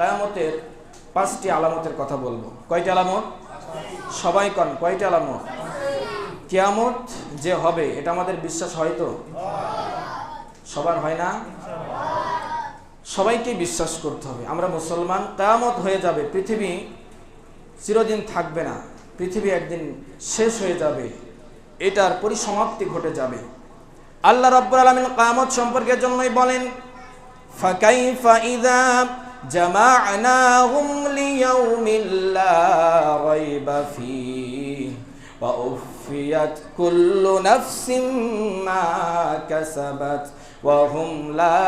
কায়ামতের পাঁচটি আলামতের কথা বলব। কয়টি আলামত? সবাই কন, কয়টি আলামত? কেয়ামত যে হবে, এটা আমাদের বিশ্বাস হয় তো? সবার হয় না? সবাইকে বিশ্বাস করতে হবে। আমরা মুসলমান, কায়ামত হয়ে যাবে, পৃথিবী চিরদিন থাকবে না। পৃথিবী একদিন শেষ হয়ে যাবে। এটার পরিসমাপ্তি ঘটে যাবে। আল্লাহ রব্বুল আলমিন কায়ামত সম্পর্কের জন্যই বলেন ফাকাইফা ইদা جمعناهم ليوم لا ريب فيه وأوفيت كل نفس ما كسبت وهم لا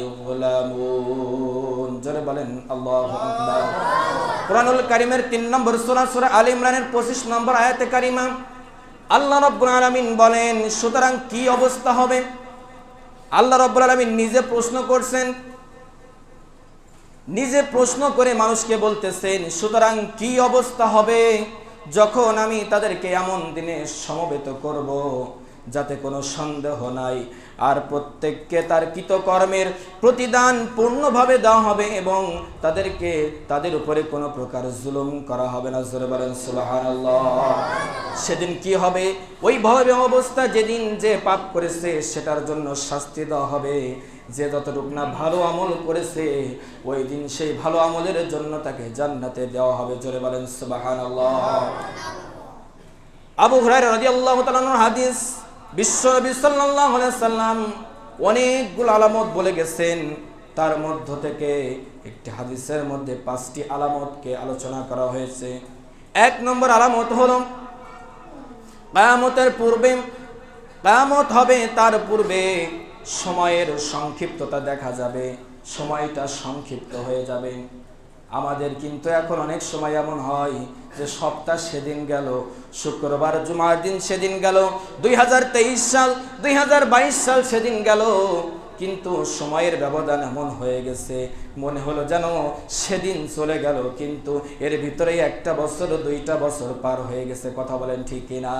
يظلمون জোরে বলেন আল্লাহু আকবার কোরআনুল কারীমের 3 নম্বর সূরা সূরা আলে ইমরানের 25 নম্বর আয়াতে কারিমা আল্লাহ রাব্বুল আলামিন বলেন সুতরাং কি অবস্থা হবে আল্লাহ রব্বুল আলমিন নিজে প্রশ্ন করছেন নিজে প্রশ্ন করে মানুষকে বলতেছেন, সুতরাং কি অবস্থা হবে যখন আমি তাদেরকে এমন দিনে সমবেত করব যাতে কোনো সন্দেহ নাই? আর প্রত্যেককে তার কৃতকর্মের প্রতিদান পূর্ণভাবে দেওয়া হবে এবং তাদেরকে তাদের উপরে কোনো প্রকার জুলুম করা হবে না। সেদিন কি হবে? ওই অবস্থা যেদিন যে পাপ করেছে সেটার জন্য শাস্তি দেওয়া হবে। যে যতটুকু না ভালো আমল করেছে, ওই দিন সেই ভালো আমলের জন্য তাকে জান্নাতে দেওয়া হবে। জোরে বলেন, সুবহানাল্লাহ। আবু হুরায়রা রাদিয়াল্লাহু তাআলার হাদিস, বিশ্ব নবী সাল্লাম অনেকগুলো আলামত বলে গেছেন। তার মধ্য থেকে একটি হাদিসের মধ্যে পাঁচটি আলামতকে আলোচনা করা হয়েছে। এক নম্বর আলামত হল, কায়ামতের পূর্বে, কায়ামত হবে তার পূর্বে সময়ের সংক্ষিপ্ততা দেখা যাবে, সময়টা সংক্ষিপ্ত হয়ে যাবে। আমাদের কিন্তু এখন অনেক সময় এমন হয় যে সপ্তাহ সেদিন গেল, শুক্রবার, জুমার দিন সেদিন গেল, দুই হাজার তেইশ সাল, দুই হাজার বাইশ সাল সেদিন গেল, কিন্তু সময়ের ব্যবধান এমন হয়ে গেছে, মনে হলো যেন সেদিন চলে গেল, কিন্তু এর ভিতরেই একটা বছর, দুইটা বছর পার হয়ে গেছে, কথা বলেন ঠিক কিনা?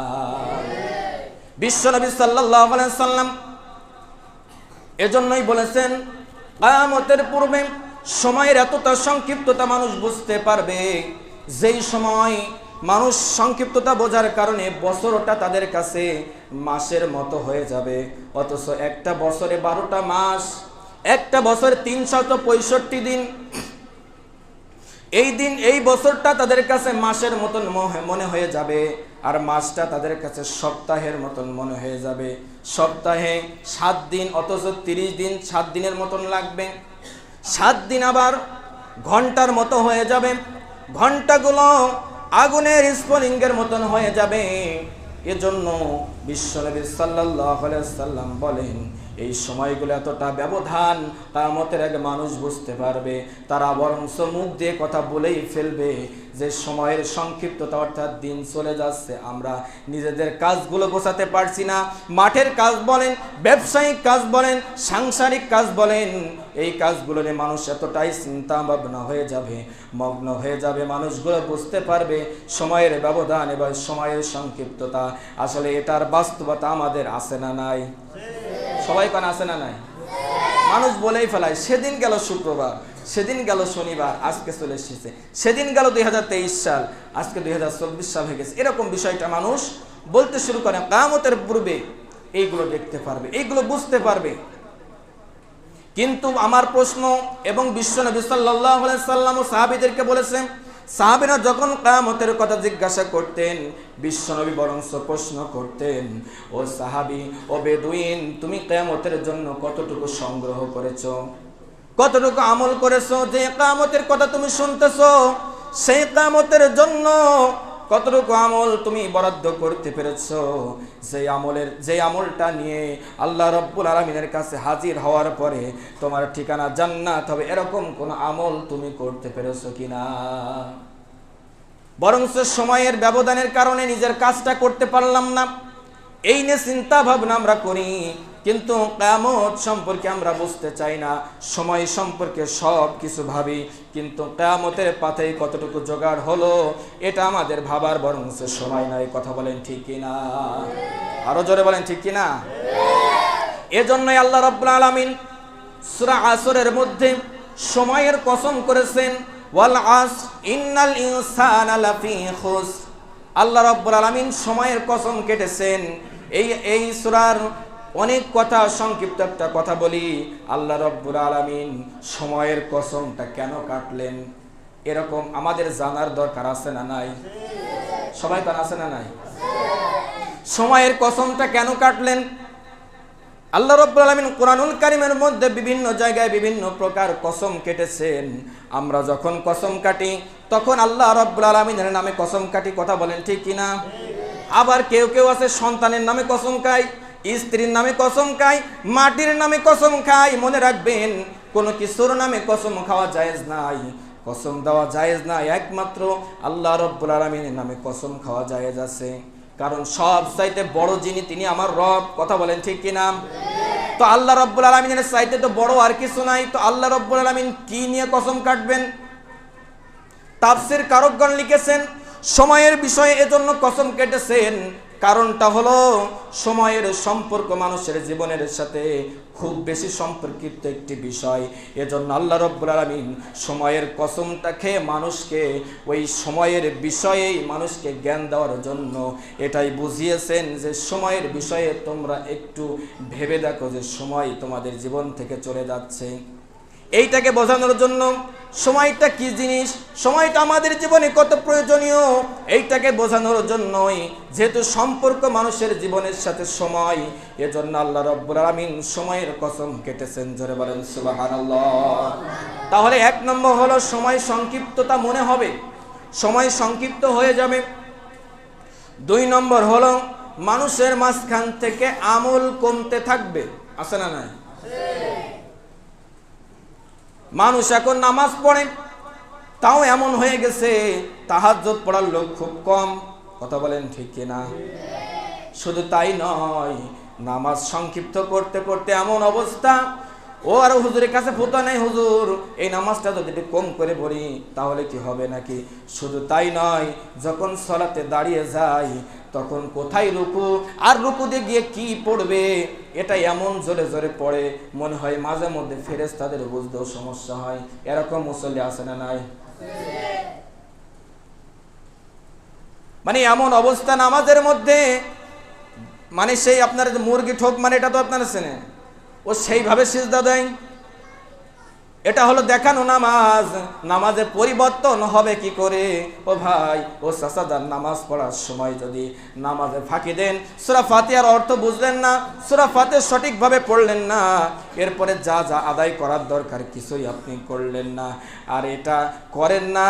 বিশ্বনবী সাল্লাহ সাল্লাম এজন্যই বলেছেন, কায়ামতের পূর্বে সময়ের এতটা সংক্ষিপ্ততা মানুষ বুঝতে পারবে। যেই সময় মানুষ সংক্ষিপ্ততা বোঝার কারণে বছরটা তাদের কাছে মাসের মতো হয়ে যাবে। অথচ একটা বছরে বারোটা মাস, একটা বছরে তিনশত পঁয়ষট্টি দিন। এই দিন, এই বছরটা তাদের কাছে মাসের মতন মনে হয়ে যাবে। আর মাসটা তাদের কাছে সপ্তাহের মতন মনে হয়ে যাবে। সপ্তাহে সাত দিন, অথচ তিরিশ দিন, সাত দিনের মতন লাগবে। সাত দিন আবার ঘণ্টার মতো হয়ে যাবে। ঘন্টাগুলো আগুনের স্পলিঙ্গের মতন হয়ে যাবে। এজন্য বিশ্বনবী আলাইহি সাল্লাম বলেন এই সময়গুলো এতটা ব্যবধান, তার কামতের এক মানুষ বুঝতে পারবে, তারা বরঞ্চ মুখ দিয়ে কথা বলেই ফেলবে যে সময়ের সংক্ষিপ্ততা অর্থাৎ দিন চলে যাচ্ছে, আমরা নিজেদের কাজগুলো গোছাতে পারছি না। মাঠের কাজ বলেন, ব্যবসায়িক কাজ বলেন, সাংসারিক কাজ বলেন, এই কাজগুলো নিয়ে মানুষ এতটাই চিন্তা ভাবনা হয়ে যাবে, মগ্ন হয়ে যাবে, মানুষগুলো বুঝতে পারবে সময়ের ব্যবধান এবং সময়ের সংক্ষিপ্ততা। আসলে এটার বাস্তবতা আমাদের আছে না নাই? সবাই কান আছে না নাই? মানুষ বলেই ফেলায়, সেদিন গেল শুক্রবার, সেদিন গেল শনিবার, আজকে চলে এসেছে। সেদিন গেল দুই সাল, আজকে দুই সাল হয়ে গেছে। এরকম বিষয়টা মানুষ বলতে শুরু করে কামতের পূর্বে এইগুলো দেখতে পারবে, এইগুলো বুঝতে পারবে। কিন্তু আমার প্রশ্ন, এবং বিশ্ব নবী সাল্লাহ সাল্লাম ও সাহাবিদেরকে বলেছেন সাহাবিরা যখন কামতের কথা জিজ্ঞাসা করতেন, বিশ্বনবী বরংস প্রশ্ন করতেন, ও সাহাবি, ও বেদুইন, তুমি কেয়ামতের জন্য কতটুকু সংগ্রহ করেছ? কতটুকু আমল করেছ? যে কামতের কথা তুমি শুনতেছ, সেই কামতের জন্য কতটুকু আমল তুমি বরাদ্দ করতে পেরেছ? সেই আমলের যে আমলটা নিয়ে আল্লাহ রব্বুল আলমিনের কাছে হাজির হওয়ার পরে তোমার ঠিকানা জান্নাত হবে, এরকম কোন আমল তুমি করতে পেরেছ কিনা? বরঞ্চ সময়ের ব্যবধানের কারণে নিজের কাজটা করতে পারলাম না। এই নিয়ে চিন্তা ভাবনা আমরা করি। কিন্তু কেয়ামত সম্পর্কে আমরা বুঝতে চাই না, সময় সম্পর্কে সব কিছু ভাবি, কিন্তু কেয়ামতের পাথেই কতটুকু জোগাড় হলো, এটা আমাদের ভাবার বরং সময় নাই কথা বলেন ঠিক কিনা? আরও জোরে বলেন ঠিক কিনা? এজন্যই আল্লাহ রব্বুল আলামিন সূরা আসরের মধ্যে সময়ের কসম করেছেন, ওয়াল আস ইন্নাল ইনসানা আল্লাহ রাব্বুল আলামিন সময়ের কসম কেটেছেন, এই এই সূরার অনেক কথা, সংক্ষিপ্ত একটা কথা বলি। আল্লাহ রব্বুল আলামিন সময়ের কসমটা কেন কাটলেন? এরকম আমাদের জানার দরকার আছে না নাই? সবাই তার আছে না নাই? সময়ের কসমটা কেন কাটলেন? আল্লাহ রব্বুল আলামিন কোরআনুল কারিমের মধ্যে বিভিন্ন জায়গায় বিভিন্ন প্রকার কসম কেটেছেন। আমরা যখন কসম কাটি, তখন আল্লাহ রব্বুল আলামিনের নামে কসম কাটি কথা বলেন ঠিক কিনা? আবার কেউ কেউ আছে সন্তানের নামে কসম খায় স্ত্রীর নামে কসম খাই, মাটির নামে কসম খাই, মনে রাখবেন, কোনো কিছুর নামে কসম খাওয়া জায়েজ নাই। কসম দেওয়া জায়েজ নাই, একমাত্র আল্লাহ রব্বুল আলামিনের নামে কসম খাওয়া জায়েজ আছে। কারণ সব চাইতে বড় যিনি, তিনি আমার রব। কথা বলেন ঠিক কিনা তো আল্লাহ রব্বুল আলমিনের চাইতে তো বড় আর কিছু নাই। তো আল্লাহ রব্বুল আলমিন কি নিয়ে কসম কাটবেন? তাফসির কারকগণ লিখেছেন, সময়ের বিষয়ে এজন্য কসম কেটেছেন কারণটা হলো সময়ের সম্পর্ক মানুষের জীবনের সাথে খুব বেশি সম্পর্কিত একটি বিষয়। এজন্য আল্লাহ রব্বুল আলমিন সময়ের কসমটা খেয়ে মানুষকে ওই সময়ের বিষয়েই মানুষকে জ্ঞান দেওয়ার জন্য এটাই বুঝিয়েছেন যে সময়ের বিষয়ে তোমরা একটু ভেবে দেখো যে সময় তোমাদের জীবন থেকে চলে যাচ্ছে। এইটাকে বোঝানোর জন্য সময়টা কি জিনিস? সময়টা আমাদের জীবনে কত প্রয়োজনীয়? এইটাকে বোঝানোর জন্যই যেহেতু সম্পর্ক মানুষের জীবনের সাথে সময়, এজন্য আল্লাহ রব্বুল আলামিন সময়ের কসম কেটেছেন, জোরে বলেন তাহলে এক নম্বর হলো সময় সংক্ষিপ্ততা মনে হবে। সময় সংক্ষিপ্ত হয়ে যাবে। দুই নম্বর হলো মানুষের মাঝখান থেকে আমল কমতে থাকবে। আছে না নাই? মানুষ এখন নামাজ পড়ে, তাও এমন হয়ে গেছে, তাহাজ্জুদ পড়ার লোক খুব কম। কথা বলেন ঠিক না শুধু তাই নয়, নামাজ সংক্ষিপ্ত করতে করতে এমন অবস্থা ও আর হুজুরের কাছে ফুটা নেই, হুজুর। এই নামাজটা যদি একটু কম করে পড়ি, তাহলে কি হবে নাকি? শুধু তাই নয়, যখন সলাতে দাঁড়িয়ে যাই, তখন কোথায় রুকু? আর রুকু দিয়ে গিয়ে কি পড়বে? এটা এমন জোরে জোরে পড়ে, মনে হয় মাঝে মধ্যে ফেরেস তাদের বুঝতেও সমস্যা হয়। এরকম মুসল্লি আসে না নাই? মানে এমন অবস্থা নামাজের মধ্যে মানে সেই আপনার মুরগি ঠোক মানে এটা তো আপনারা চেনেন। ও সেইভাবে সিজদা দেয়। এটা হলো দেখানো নামাজ। নামাজে পরিবর্তন হবে কি করে? ও ভাই, ও সাসাদার নামাজ পড়ার সময় যদি নামাজে ফাঁকি দেন, সুরা ফাতিহার অর্থ বুঝলেন না, সুরা ফাতে সঠিকভাবে পড়লেন না, এরপরে যা যা আদায় করার দরকার কিছুই আপনি করলেন না। আর এটা করেন না,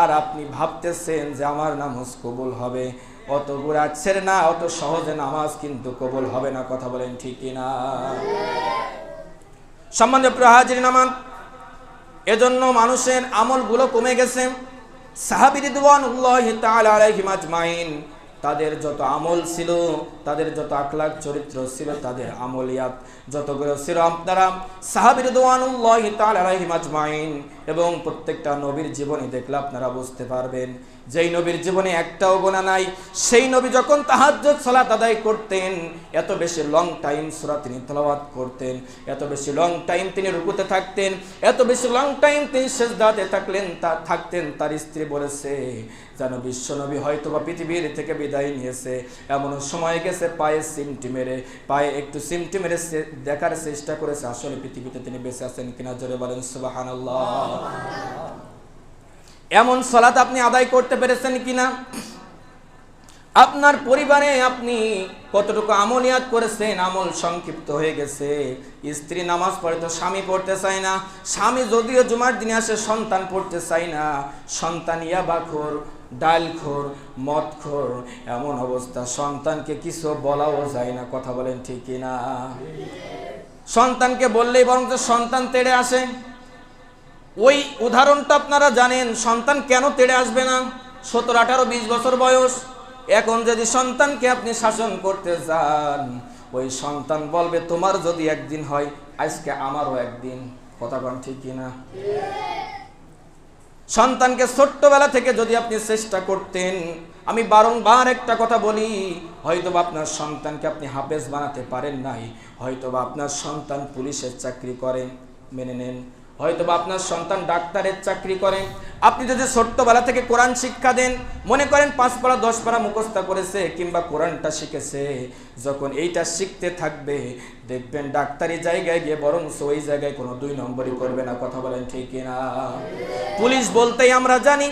আর আপনি ভাবতেছেন যে আমার নামাজ কবুল হবে। অত গুড়াচ্ছেন না, অত সহজে নামাজ কিন্তু কবল হবে না, কথা বলেন ঠিক না সম্বন্ধে প্রহাজির নামান এজন্য মানুষের আমলগুলো কমে গেছে। সাহাবি রিদওয়ানুল্লাহি তাআলা আলাইহিম আজমাইন। তাদের যত আমল ছিল, তাদের যত আখলাক চরিত্র ছিল, তাদের আমলিয়াত যতগুলো ছিল আপনারা সাহাবি রিদওয়ানুল্লাহি তাআলা এবং প্রত্যেকটা নবীর জীবনী দেখলে আপনারা বুঝতে পারবেন, যেই নবীর জীবনে একটাও গোনা নাই, সেই নবী যখন তাহাজ্জুদ সালাত আদায় করতেন, এত বেশি লং টাইম সূরা তিনি তেলাওয়াত করতেন, এত বেশি লং টাইম তিনি রুকুতে থাকতেন, এত বেশি লং টাইম তিনি সেজদাতে থাকলেন, তা থাকতেন, তার স্ত্রী বলেছে, যেন বিশ্বনবী হয়তো বা পৃথিবীর থেকে বিদায় নিয়েছে। এমন সময় গেছে, পায়ে সিমটি মেরে, পায়ে একটু সিমটি মেরে দেখার চেষ্টা করেছে। আসলে পৃথিবীতে তিনি বেঁচে আছেন কিনা জোরে বলেন, সুবহানাল্লাহ। এমন সলাত আপনি আদায় করতে পেরেছেন কিনা? আপনার পরিবারে আপনি কতটুকু আমলিয়াত করেছেন? আমল সংক্ষিপ্ত হয়ে গেছে। স্ত্রী নামাজ পড়ে তো স্বামী পড়তে চায় না। স্বামী যদিও জুমার দিনে আসে, সন্তান পড়তে চায় না। সন্তান ইয়াবাখোর ডালখোর, মদখোর, এমন অবস্থা। সন্তানকে কিছু বলাও যায় না, কথা বলেন ঠিকই না? সন্তানকে বললেই বরং সন্তান তেড়ে আসে। ওই উদাহরণটা আপনারা জানেন, সন্তান কেন তেড়ে আসবে না? সতেরো, আঠারো, বিশ বছর বয়স। এখন যদি সন্তানকে আপনি শাসন করতে যান, ওই সন্তান বলবে, তোমার যদি একদিন হয়, আজকে আমারও একদিন। কথা কন ঠিক কিনা সন্তানকে ছোট্টবেলা থেকে যদি আপনি চেষ্টা করতেন, আমি বারংবার একটা কথা বলি, হয়তোবা আপনার সন্তানকে আপনি হাফেজ বানাতে পারেন নাই, হয়তোবা আপনার সন্তান পুলিশের চাকরি করেন মেনে নেন। হয়তো বা আপনার সন্তান ডাক্তারের চাকরি করে। আপনি যদি ছোট্টবেলা থেকে কোরআন শিক্ষা দেন, মনে করেন পাঁচ পাড়া দশ পাড়া মুখস্থ করেছে কিংবা কোরআনটা শিখেছে, যখন এইটা শিখতে থাকবে, দেখবেন ডাক্তারি জায়গায় গিয়ে বরং ওই জায়গায় কোনো দুই নম্বরই করবে না, কথা বলেন ঠিক না পুলিশ বলতেই আমরা জানি,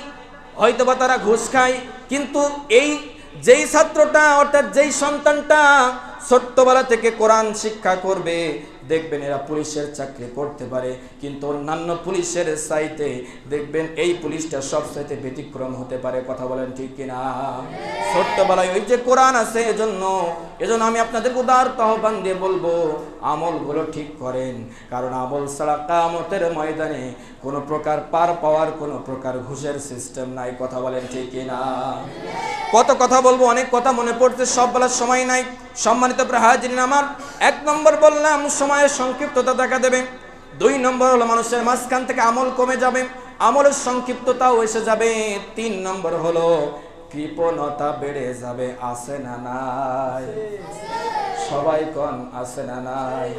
হয়তোবা তারা ঘুষ খায়, কিন্তু এই যেই ছাত্রটা, অর্থাৎ যেই সন্তানটা ছোট্টবেলা থেকে কোরআন শিক্ষা করবে দেখবেন এরা পুলিশের চাকরি করতে পারে, কিন্তু অন্যান্য পুলিশের চাইতে দেখবেন এই পুলিশটা সব চাইতে ব্যতিক্রম হতে পারে, কথা বলেন ঠিক কিনা? ছোট্টবেলায় ওই যে কোরআন আছে, এজন্য এজন্য আমি আপনাদের উদার আহ্বান দিয়ে বলব, আমলগুলো ঠিক করেন, কারণ আমল ছাড়া কামতের ময়দানে কোনো প্রকার পার পাওয়ার, কোনো প্রকার ঘুষের সিস্টেম নাই, কথা বলেন ঠিক কিনা? কত কথা বলব, অনেক কথা মনে পড়ছে সব বলার সময় নাই, সম্মানিত হাজিরিন আমার, এক নম্বর বললাম সময়ের সংক্ষিপ্ততা দেখা দেবে। দুই নম্বর হলো মানুষের মাঝখান থেকে আমল কমে যাবে, আমলের সংক্ষিপ্ততাও এসে যাবে। তিন নম্বর হলো কৃপণতা বেড়ে যাবে আসে না নাই? সবাই কন আসে না নাই?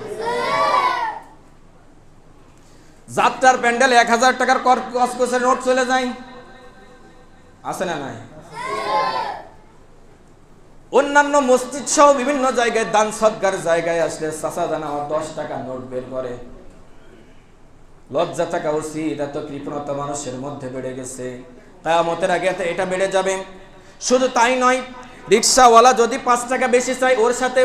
যাত্রার প্যান্ডেল এক হাজার টাকার কসকসের নোট চলে যায় আসে না নাই? অন্যান্য মসজিদ সহ বিভিন্ন জায়গায় দান সৎকার জায়গায় আসলে চাচা দানা আমার দশ টাকা নোট বের করে। লজ্জা থাকা উচিত এত কৃপণতা মানুষের মধ্যে বেড়ে গেছে। কায়ামতের আগে এটা বেড়ে যাবে। শুধু তাই নয়, রিক্সাওয়ালা যদি পাঁচ টাকা বেশি চাই ওর সাথে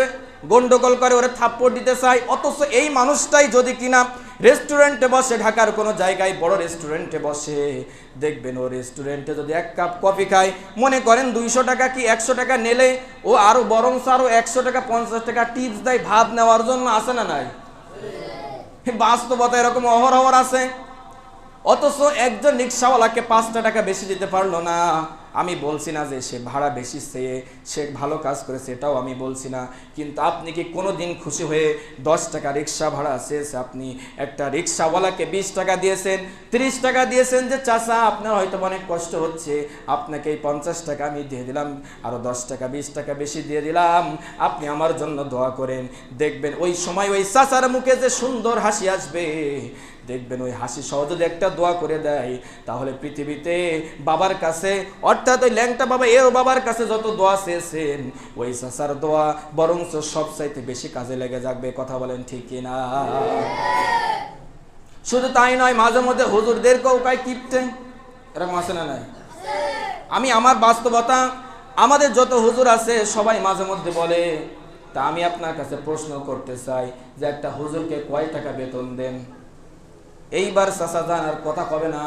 গন্ডগোল করে, ওরে থাপ্পড় দিতে চায় অথচ এই মানুষটাই যদি কিনা রেস্টুরেন্টে বসে, ঢাকার কোনো জায়গায় বড় রেস্টুরেন্টে বসে, দেখবেন ও রেস্টুরেন্টে যদি এক কাপ কফি খায়, মনে করেন দুইশো টাকা কি একশো টাকা নেলে ও আরও বরং আরও একশো টাকা, পঞ্চাশ টাকা টিপস দেয়, ভাব নেওয়ার জন্য আসে না নাই? বাস্তবতা এরকম অহর অহরহর আছে। অথচ একজন রিক্সাওয়ালাকে পাঁচটা টাকা বেশি দিতে পারল না। আমি বলছি না যে সে ভাড়া বেশি চেয়ে সে ভালো কাজ করেছে, এটাও আমি বলছি না। কিন্তু আপনি কি কোনো দিন খুশি হয়ে দশ টাকা রিক্সা ভাড়া চেয়েছে আপনি একটা রিক্সাওয়ালাকে বিশ টাকা দিয়েছেন, তিরিশ টাকা দিয়েছেন যে চাষা আপনার হয়তো অনেক কষ্ট হচ্ছে। আপনাকে এই পঞ্চাশ টাকা আমি দিয়ে দিলাম আরও দশ টাকা, বিশ টাকা বেশি দিয়ে দিলাম। আপনি আমার জন্য দোয়া করেন। দেখবেন ওই সময় ওই চাচার মুখে যে সুন্দর হাসি আসবে। দেখবেন ওই হাসি সহ যদি একটা দোয়া করে দেয়। তাহলে পৃথিবীতে বাবার কাছে, অর্থাৎ ওই ল্যাংটা বাবা, এর বাবার কাছে যত দোয়া চেয়েছেন, ওই চাচার দোয়া বরং সব চাইতে বেশি কাজে লেগে যাবে, কথা বলেন ঠিক কিনা শুধু তাই নয়, মাঝে মধ্যে হুজুরদেরকেও কাই কিপটে। এরকম আছে না নাই? আমি আমার বাস্তবতা, আমাদের যত হুজুর আছে, সবাই মাঝে মধ্যে বলে, তা আমি আপনার কাছে প্রশ্ন করতে চাই যে একটা হুজুরকে কয় টাকা বেতন দেন? এইবার চাচা যান আর কথা কবে না?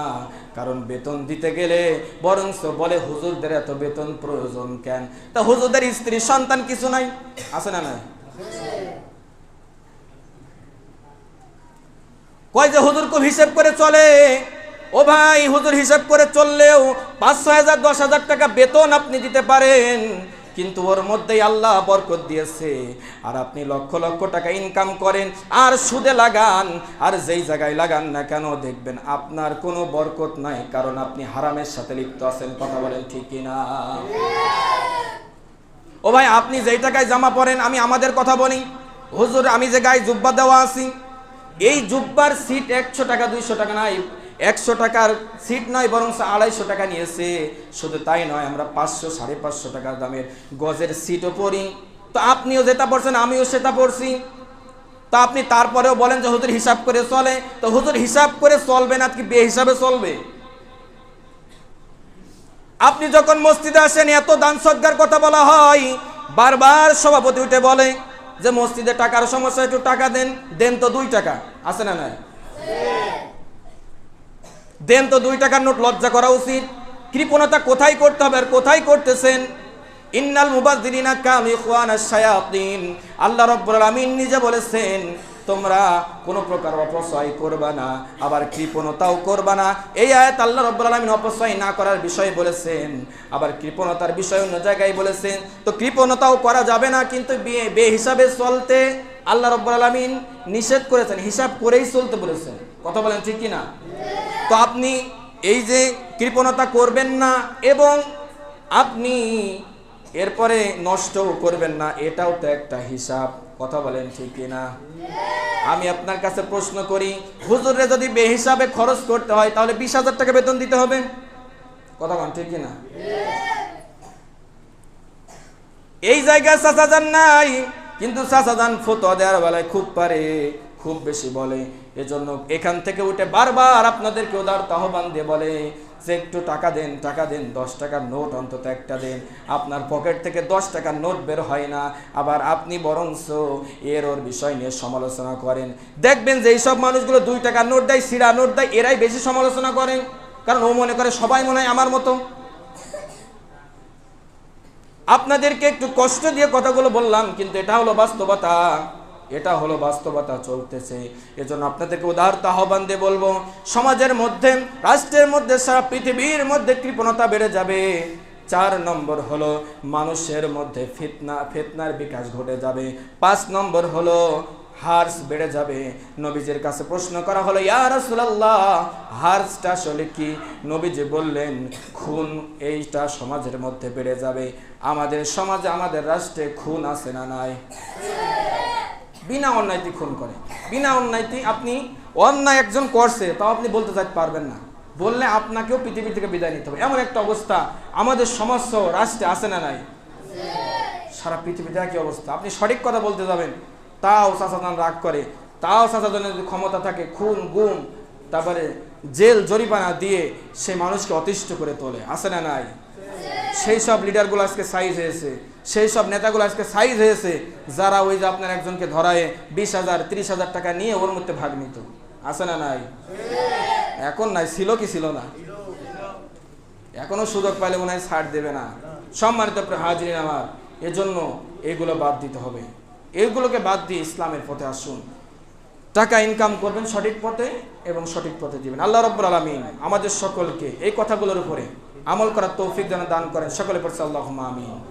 কারণ বেতন দিতে গেলে বরং বলে হুজুরদের এত বেতন প্রয়োজন কেন? তা হুজুরদের স্ত্রী সন্তান কিছু নাই? আছে না নাই? কয় যে হুজুর খুব হিসেব করে চলে। ও ভাই, হুজুর হিসেব করে চললেও পাঁচ ছয় হাজার, দশ হাজার টাকা বেতন আপনি দিতে পারেন। কিন্তু ওর মধ্যেই আল্লাহ বরকত দিয়েছে। আর আপনি লক্ষ লক্ষ টাকা ইনকাম করেন, আর সুদে লাগান, আর যেই জায়গায় লাগান না কেন দেখবেন আপনার কোনো বরকত নাই, কারণ আপনি হারামের সাথে লিপ্ত আছেন, কথা বলেন ঠিক কিনা? ও ভাই, আপনি যেই টাকায় জামা পরেন, আমি আমাদের কথা বলি। হুজুর, আমি যে গায়ে জুব্বা দেওয়া আছি, এই জুব্বার সিট একশো টাকা, দুইশো টাকা নাই। একশো টাকার সিট নয় বরং আড়াইশো টাকা নিয়েছে শুধু তাই নয়, আমরা পাঁচশো, সাড়ে পাঁচশো টাকার দামের গজের সিটও পড়ি তো আপনিও যেটা পড়ছেন, আমিও সেটা পড়ছি। তা আপনি তারপরেও বলেন যে হুজুর হিসাব করে চলে। তো হুজুর হিসাব করে চলবে না, কি বে হিসাবে চলবে? আপনি যখন মসজিদে আসেন, এত দান সদ্গার কথা বলা হয়। বারবার সভাপতি উঠে বলে যে মসজিদে টাকার সমস্যা, একটু টাকা দেন। দেন তো দুই টাকা, আছে না নাই? দেন তো দুই টাকার নোট লজ্জা করা উচিত। কৃপণতা কোথায় করতে হবে আর কোথায় করতেছেন? ইন্নাল মুবাজ্জিরিনা কাম ইখওয়ানাশ শায়াতিন। আল্লাহ রাব্বুল আলামিন নিজে বলেছেন, তোমরা কোনো প্রকার অপচয় করবা না, আবার কৃপণতাও করবা না। এই আয়াত আল্লাহ রব্বুল আলামিন অপচয় না করার বিষয় বলেছেন, আবার কৃপণতার বিষয় অন্য জায়গায় বলেছেন। তো কৃপণতাও করা যাবে না, কিন্তু বে- বে হিসাবে চলতে আল্লাহ রব্বুল আলামিন নিষেধ করেছেন, হিসাব করেই চলতে বলেছেন। কথা বলেন ঠিক কি না তো আপনি এই যে কৃপণতা করবেন না এবং আপনি এরপরে নষ্টও করবেন না, এটাও তো একটা হিসাব। কথা বলেন ঠিক কিনা? আমি আপনার কাছে প্রশ্ন করি হুজুরে যদি বেহিসাবে খরচ করতে হয়, তাহলে বিশ হাজার টাকা বেতন দিতে হবে? কথা বলেন ঠিক কিনা? এই জায়গায় চাচাজান নাই, কিন্তু চাচাজান ফতোয়া দেওয়ার বেলায় খুব পারে, খুব বেশি বলে। এজন্য এখান থেকে উঠে বারবার আপনাদেরকে উদার আহ্বান দিয়ে বলে, যে একটু টাকা দেন টাকা দেন, দশ টাকার নোট অন্তত একটা দেন। আপনার পকেট থেকে দশ টাকার নোট বের হয় না। আবার আপনি বরঞ্চ এর ওর বিষয় নিয়ে সমালোচনা করেন। দেখবেন যে এইসব মানুষগুলো দুই টাকার নোট দেয়, সিরা নোট দেয়, এরাই বেশি সমালোচনা করেন। কারণ ও মনে করে সবাই মনে হয় আমার মতো। আপনাদেরকে একটু কষ্ট দিয়ে কথাগুলো বললাম, কিন্তু এটা হলো বাস্তবতা। এটা হলো বাস্তবতা চলতেছে। এজন্য আপনাদেরকে উদারতা আহ্বান দিয়ে বলব, সমাজের মধ্যে, রাষ্ট্রের মধ্যে, সারা পৃথিবীর মধ্যে কৃপণতা বেড়ে যাবে। চার নম্বর হলো, মানুষের মধ্যে ফিতনা, ফিতনার বিকাশ ঘটে যাবে। পাঁচ নম্বর হলো, হার্স বেড়ে যাবে। নবীজের কাছে প্রশ্ন করা হলো, ইয়া রাসূলুল্লাহ, হার্সটা আসলে কি? নবীজি বললেন, খুন এইটা সমাজের মধ্যে বেড়ে যাবে। আমাদের সমাজে, আমাদের রাষ্ট্রে খুন আছে না নাই? বিনা অন্যায়তি খুন করে। বিনা অন্যায়তি আপনি অন্যায় একজন করছে, তাও আপনি বলতে চাইতে পারবেন না। বললে আপনাকেও পৃথিবী থেকে বিদায় নিতে হবে। এমন একটা অবস্থা আমাদের সমাজ সহ রাষ্ট্রে আছে না নাই? সারা পৃথিবীতে একই অবস্থা। আপনি সঠিক কথা বলতে যাবেন, তাও চাচাদান রাগ করে। তাও চাচাদানের যদি ক্ষমতা থাকে, খুন, গুম, তারপরে জেল জরিমানা দিয়ে সে মানুষকে অতিষ্ঠ করে তোলে। আসে না নাই? সেই সব লিডারগুলো আজকে সাইজ হয়েছে, সেই সব নেতাগুলো আজকে সাইজ হয়েছে, যারা ওই যে আপনার একজনকে ধরায় বিশ হাজার, ত্রিশ হাজার টাকা নিয়ে ওর মধ্যে ভাগ নিত। আছে না নাই? এখন নাই, ছিল কি ছিল না? এখনও সুযোগ পাইলে মনে হয় ছাড় দেবে না। সম্মানিত হাজির আমার, এজন্য এগুলো বাদ দিতে হবে। এগুলোকে বাদ দিয়ে ইসলামের পথে আসুন। টাকা ইনকাম করবেন সঠিক পথে এবং সঠিক পথে দিবেন আল্লাহ রব্বুল আলমিন আমাদের সকলকে এই কথাগুলোর উপরে আমল করার তৌফিক যেন দান করেন। সকলে পড়ছে আল্লাহ আমিন।